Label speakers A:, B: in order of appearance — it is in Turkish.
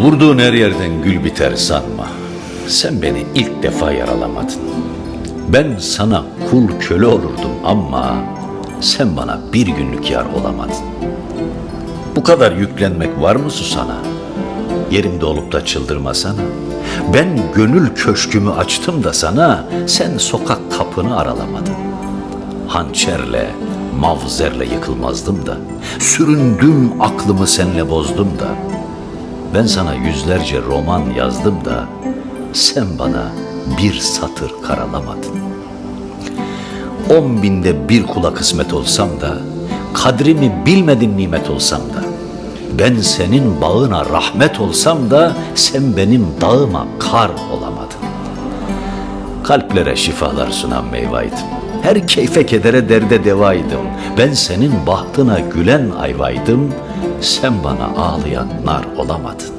A: Vurduğun her yerden gül biter sanma. Sen beni ilk defa yaralamadın. Ben sana kul köle olurdum ama sen bana bir günlük yar olamadın. Bu kadar yüklenmek var mı sana? Yerimde olup da çıldırmasana. Ben gönül köşkümü açtım da sana, sen sokak kapını aralamadın. Hançerle, mavzerle yıkılmazdım da, süründüm aklımı senle bozdum da. Ben sana yüzlerce roman yazdım da, sen bana bir satır karalamadın. On binde bir kula kısmet olsam da, kadrimi bilmedin nimet olsam da, ben senin bağına rahmet olsam da, sen benim dağıma kar olamadın. Kalplere şifalar sunan meyvaydım. Her keyfe kedere derde devaydım. Ben senin bahtına gülen ayvaydım. Sen bana ağlayan nar olamadın.